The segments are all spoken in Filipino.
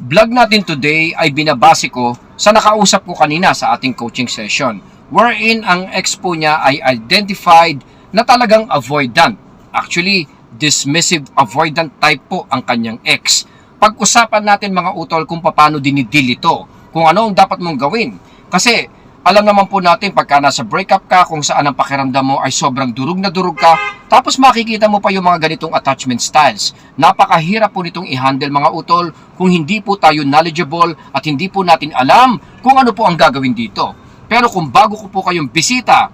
vlog natin today ay binabase ko sa nakausap ko kanina sa ating coaching session wherein ang ex po niya ay identified na talagang avoidant. Actually, dismissive avoidant type po ang kanyang ex. Pag-usapan natin mga utol kung paano dinidil ito, kung ano ang dapat mong gawin. Kasi alam naman po natin pagka nasa breakup ka, kung saan ang pakiramdam mo ay sobrang durug na durug ka, tapos makikita mo pa yung mga ganitong attachment styles. Napakahirap po nitong i-handle mga utol kung hindi po tayo knowledgeable at hindi po natin alam kung ano po ang gagawin dito. Pero kung bago ko po kayong bisita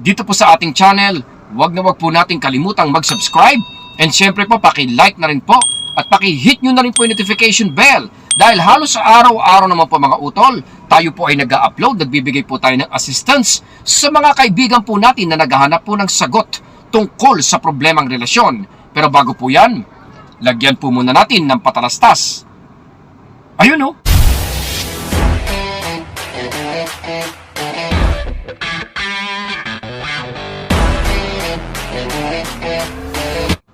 dito po sa ating channel, wag na wag po natin kalimutang mag-subscribe and syempre po paki-like na rin po at paki-hit nyo na rin po yung notification bell dahil halos araw-araw naman po mga utol, tayo po ay nag-upload, nagbibigay po tayo ng assistance sa mga kaibigan po natin na naghahanap po ng sagot tungkol sa problemang relasyon. Pero bago po yan, lagyan po muna natin ng patalastas. Ayun oh.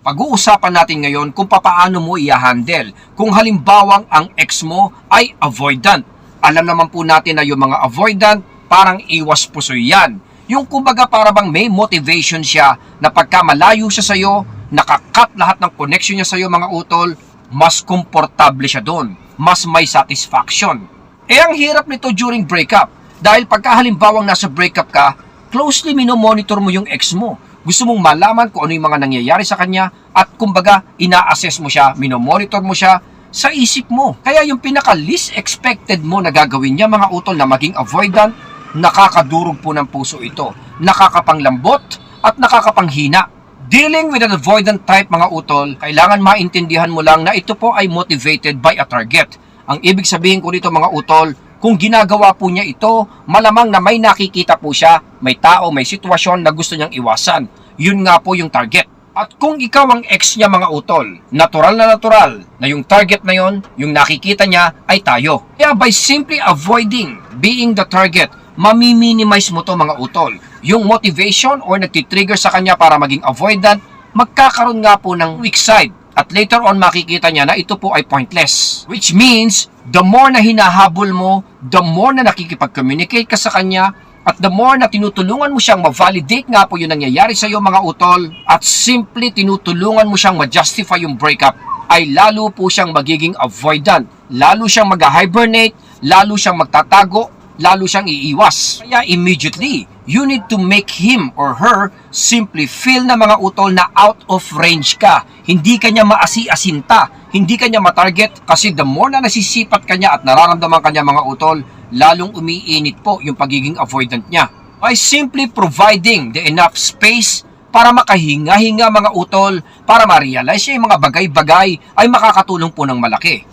Pag-uusapan natin ngayon kung papaano mo i-handle kung halimbawang ang ex mo ay avoidant. Alam naman po natin na yung mga avoidant parang iwas puso yan. Yung kumbaga para bang may motivation siya na pagka malayo siya sa'yo, nakakat lahat ng connection niya sa'yo mga utol, mas komportable siya doon. Mas may satisfaction. Eh ang hirap nito during breakup. Dahil pagka halimbawang nasa breakup ka, closely minomonitor mo yung ex mo. Gusto mong malaman kung ano yung mga nangyayari sa kanya at kumbaga ina-assess mo siya, minomonitor mo siya sa isip mo. Kaya yung pinaka least expected mo na gagawin niya mga utol na maging avoidant, nakakadurog po ng puso ito, nakakapanglambot at nakakapanghina. Dealing with an avoidant type mga utol, kailangan maintindihan mo lang na ito po ay motivated by a target. Ang ibig sabihin ko dito mga utol, kung ginagawa po niya ito, malamang na may nakikita po siya, may tao, may sitwasyon na gusto niyang iwasan. Yun nga po yung target. At kung ikaw ang ex niya mga utol, natural na natural na yung target na yon, yung nakikita niya ay tayo. Kaya by simply avoiding being the target, mami-minimize mo to mga utol. Yung motivation or nagtitrigger sa kanya para maging avoidant, magkakaroon nga po ng weak side. At later on makikita niya na ito po ay pointless. Which means, the more na hinahabol mo, the more na nakikipag-communicate ka sa kanya, at the more na tinutulungan mo siyang ma-validate nga po yung nangyayari sa iyo mga utol, at simply tinutulungan mo siyang ma-justify yung breakup, ay lalo po siyang magiging avoidant. Lalo siyang mag-hibernate, lalo siyang magtatago, lalo siyang iiwas. Kaya immediately, you need to make him or her simply feel na mga utol na out of range ka. Hindi kanya maasi-asinta, hindi kanya matarget kasi the more na nasisipat kanya at nararamdaman kanya mga utol, lalong umiinit po yung pagiging avoidant niya. By simply providing the enough space para makahinga-hinga mga utol, para ma-realize niya yung mga bagay-bagay ay makakatulong po ng malaki.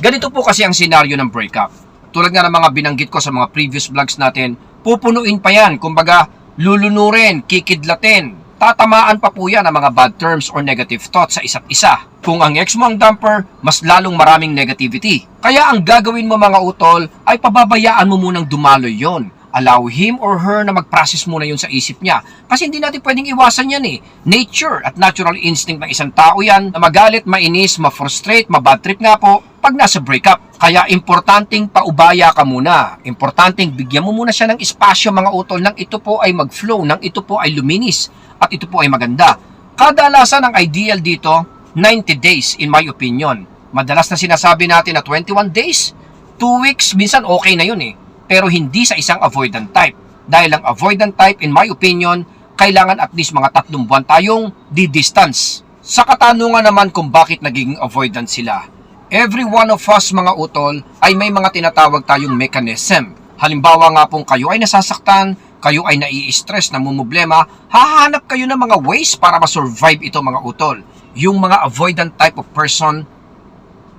Ganito po kasi ang senaryo ng breakup. Tulad nga ng mga binanggit ko sa mga previous vlogs natin, pupunuin pa yan. Kumbaga, lulunurin, kikidlatin. Tatamaan pa po yan ang mga bad terms or negative thoughts sa isa't isa. Kung ang ex mo ang dumper, mas lalong maraming negativity. Kaya ang gagawin mo mga utol ay pababayaan mo munang dumaloy yon allow him or her na mag-process muna yun sa isip niya. Kasi hindi natin pwedeng iwasan yan eh. Nature at natural instinct ng isang tao yan na magalit, mainis, ma-frustrate, ma-bad trip nga po pag nasa breakup. Kaya importanteng paubaya ka muna. Importanteng bigyan mo muna siya ng espasyo mga utol nang ito po ay mag-flow, nang ito po ay luminis at ito po ay maganda. Kadalasan ang ideal dito, 90 days in my opinion. Madalas na sinasabi natin na 21 days, 2 weeks, minsan okay na yun eh pero hindi sa isang avoidant type. Dahil ang avoidant type, in my opinion, kailangan at least mga tatlong buwan tayong di-distance. Sa katanungan naman kung bakit nagiging avoidant sila, every one of us mga utol ay may mga tinatawag tayong mechanism. Halimbawa nga pong kayo ay nasasaktan, kayo ay nai-stress, namumblema, hahanap kayo ng mga ways para ma-survive ito mga utol. Yung mga avoidant type of person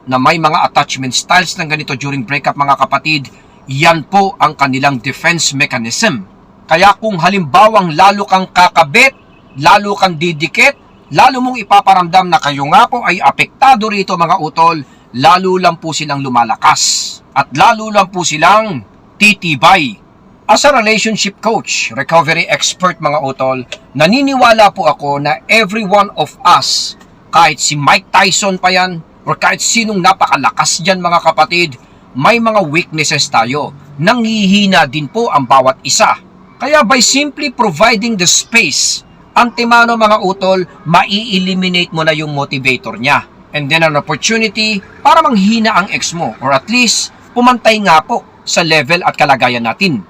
na may mga attachment styles ng ganito during breakup mga kapatid, yan po ang kanilang defense mechanism. Kaya kung halimbawang lalo kang kakabit, lalo kang didikit, lalo mong ipaparamdam na kayo nga po ay apektado rito mga utol, lalo lang po silang lumalakas. At lalo lang po silang titibay. As a relationship coach, recovery expert mga utol, naniniwala po ako na every one of us, kahit si Mike Tyson pa yan, or kahit sinong napakalakas dyan mga kapatid, may mga weaknesses tayo. Nanghihina din po ang bawat isa. Kaya by simply providing the space, antimano mga utol, mai-eliminate mo na yung motivator niya. And then an opportunity para manghina ang ex mo or at least pumantay nga po sa level at kalagayan natin.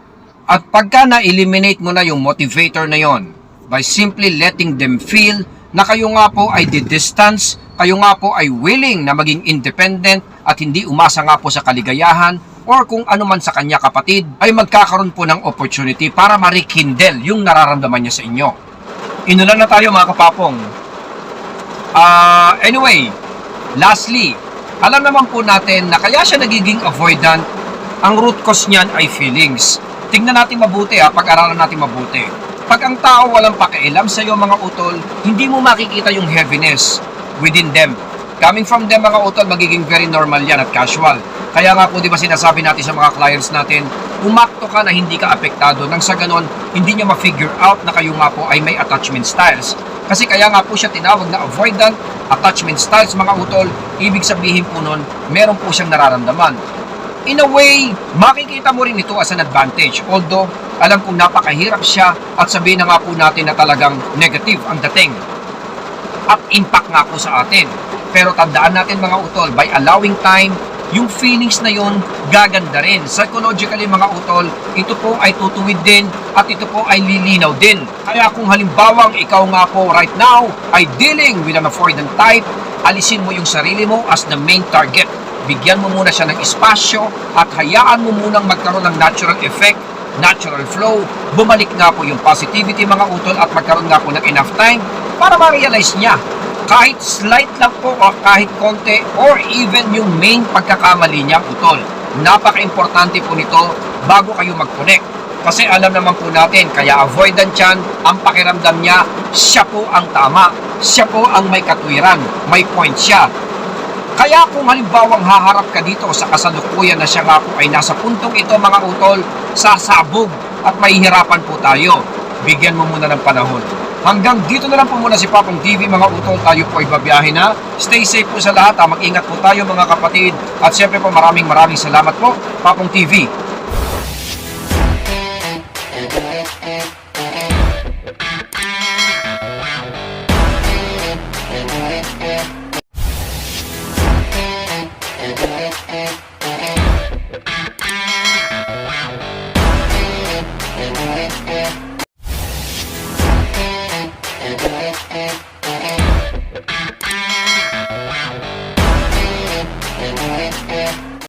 At pagka na-eliminate mo na yung motivator na yon by simply letting them feel na kayo nga po ay distance, kayo nga po ay willing na maging independent at hindi umasa nga po sa kaligayahan or kung ano man sa kanya kapatid ay magkakaroon po ng opportunity para ma-rekindle yung nararamdaman niya sa inyo. Inulan na tayo mga kapapong. Ah, anyway, lastly, alam naman po natin na kaya siya nagiging avoidant, ang root cause niyan ay feelings. Tingnan natin mabuti ha, pag-aralan natin mabuti. Pag ang tao walang pakialam sa iyo mga utol, hindi mo makikita yung heaviness within them. Coming from them mga utol, magiging very normal yan at casual. Kaya nga po di ba sinasabi natin sa mga clients natin, umakto ka na hindi ka apektado nang sa ganon, hindi niya ma-figure out na kayo nga po ay may attachment styles. Kasi kaya nga po siya tinawag na avoidant attachment styles mga utol, ibig sabihin po nun, meron po siyang nararamdaman. In a way, makikita mo rin ito as an advantage. Although, alam kong napakahirap siya at sabihin na nga po natin na talagang negative ang dating at impact nga po sa atin. Pero tandaan natin mga utol, by allowing time, yung feelings na yon gaganda rin. Psychologically mga utol, ito po ay tutuwid din at ito po ay lilinaw din. Kaya kung halimbawang ikaw nga po right now ay dealing with an avoidant type, alisin mo yung sarili mo as the main target. Bigyan mo muna siya ng espasyo at hayaan mo munang magkaroon ng natural effect natural flow, bumalik nga po yung positivity mga utol at magkaroon nga po ng enough time para ma-realize niya kahit slight lang po o kahit konti or even yung main pagkakamali niya utol. Napaka-importante po nito bago kayo mag-connect. Kasi alam naman po natin, kaya avoidant yan, ang pakiramdam niya, siya po ang tama. Siya po ang may katwiran. May point siya. Kaya kung halimbawang haharap ka dito sa kasalukuyan na siya nga po ay nasa puntong ito mga utol, sasabog at mahihirapan po tayo. Bigyan mo muna ng panahon. Hanggang dito na lang po muna si Papong TV mga utol. Tayo po ay babiyahe na. Stay safe po sa lahat. ha. Mag-ingat po tayo mga kapatid. At siyempre po maraming maraming salamat po. Papong TV.